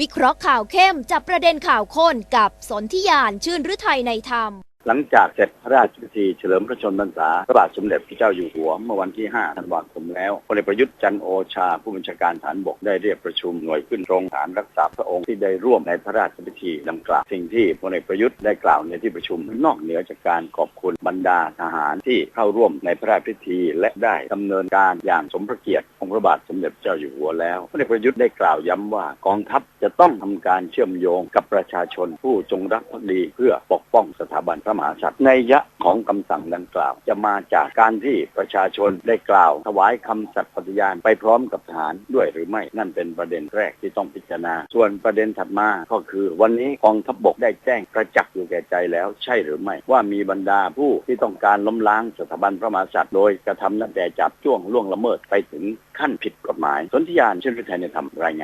วิเคราะห์ข่าวเข้มจับประเด็นข่าวข้นกับสนธิยานชื่นฤทัยในธรรม หลังจากเสร็จพระราชพิธีเฉลิมพระชนมพรรษาพระบาทสมเด็จพระเจ้าอยู่หัวเมื่อวันที่ 5 ธันวาคมแล้วพลเอกประยุทธ์จันโอชา ผู้บัญชาการฐานบกได้เรียกประชุมหน่วยขึ้นตรงฐานรักษาพระองค์ที่ได้ร่วมในพระราชพิธีดังกล่าวสิ่งที่พลเอกประยุทธ์ได้กล่าวในที่ประชุมนอกเหนือจากการขอบคุณบรรดาทหารที่เข้าร่วมในพระราชพิธี และได้ดำเนินการอย่างสมพระเกียรติของพระบาทสมเด็จพระเจ้าอยู่หัวแล้วพลเอกประยุทธ์ได้กล่าวย้ำว่ากองทัพจะต้องทำการเชื่อมโยงกับประชาชนผู้จงรักภักดีเพื่อปกป้องสถาบันพระมหากษัตริย์ในยะของคำสั่งดังกล่าว จะมาจากการที่ประชาชนได้กล่าว ถวายคำสัตย์ปฏิญาณไปพร้อมกับทหารด้วยหรือไม่นั่นเป็นประเด็นแรกที่ต้องพิจารณา ส่วนประเด็นถัดมาก็คือวันนี้กองทัพบกได้แจ้งประจักษ์อยู่แก่ใจแล้วใช่หรือไม่ ว่ามีบรรดาผู้ที่ต้องการล้มล้างสถาบันพระมหากษัตริย์โดยกระทำตั้งแต่จับจ้วงล่วงละเมิดไปถึงขั้นผิดกฎหมายสนธิยานเช่นพิไทยในธรรมรายงาน